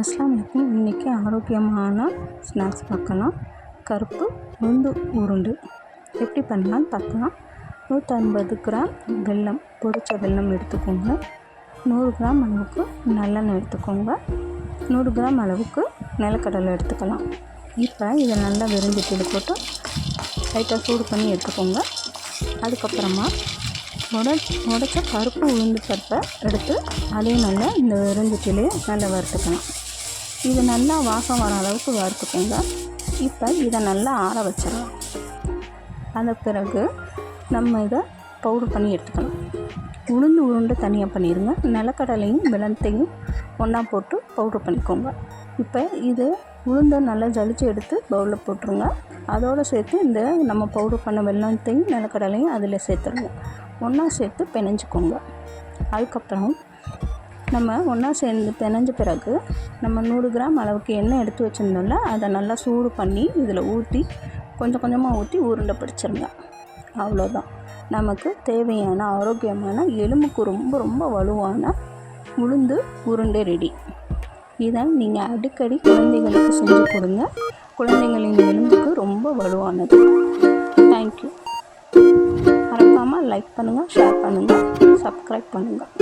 அஸ்லாம் வலைக்கும் இன்றைக்கி ஆரோக்கியமான ஸ்நாக்ஸ் பார்க்கலாம். கருப்பு உளுந்து உருண்டு. எப்படி பண்ணலான்னு பார்க்கலாம். நூற்றம்பது கிராம் வெல்லம் பொடிச்ச வெல்லம் எடுத்துக்கோங்க. நூறு கிராம் அளவுக்கு நல்லெண்ணெய் எடுத்துக்கோங்க. நூறு கிராம் அளவுக்கு நிலக்கடலை எடுத்துக்கலாம். இப்போ இதை நல்லா வெறுஞ்சட்டியில் போட்டு லைட்டாக சூடு பண்ணி எடுத்துக்கோங்க. அதுக்கப்புறமா உட உடச்ச கருப்பு உளுந்து பருப்பை எடுத்து அதையும் நல்லா இந்த வெறுஞ்சட்டிலே நல்லா வறுத்துக்கலாம். இது நல்லா வாசம் வர அளவுக்கு வறுத்துக்கோங்க. இப்போ இதை நல்லா ஆற வச்சிடலாம். அந்த பிறகு நம்ம இதை பவுடர் பண்ணி எடுத்துக்கலாம் உளுந்து உருண்டு தனியாக பண்ணிடுங்க. நிலக்கடலையும் வெள்ளத்தையும் ஒன்றா போட்டு பவுடர் பண்ணிக்கோங்க. இப்போ இது உளுந்தை நல்லா ஜலிச்சு எடுத்து பவுலில் போட்டுருங்க. அதோடு சேர்த்து இந்த நம்ம பவுடர் பண்ண வெள்ளத்தையும் நிலக்கடலையும் அதில் சேர்த்துருங்க. ஒன்றா சேர்த்து பிணைஞ்சிக்கோங்க. அதுக்கப்புறம் நம்ம ஒன்றா சேர்ந்து பிணைஞ்ச பிறகு நம்ம நூறு கிராம் அளவுக்கு எண்ணெய் எடுத்து வச்சுருந்தோம்ல அதை நல்லா சூடு பண்ணி இதில் ஊற்றி கொஞ்சம் கொஞ்சமாக ஊற்றி உருண்டை பிடிச்சிருங்க. அவ்வளோதான் நமக்கு தேவையான ஆரோக்கியமான எலும்புக்கு ரொம்ப ரொம்ப வலுவான உளுந்து உருண்டை ரெடி. இதை நீங்கள் அடிக்கடி குழந்தைகளுக்கு செஞ்சு கொடுங்க. குழந்தைகளின் எலும்புக்கு ரொம்ப வலுவானது. தேங்க்யூ மறக்காமல் லைக் பண்ணுங்கள் ஷேர் பண்ணுங்கள் சப்ஸ்கிரைப் பண்ணுங்கள்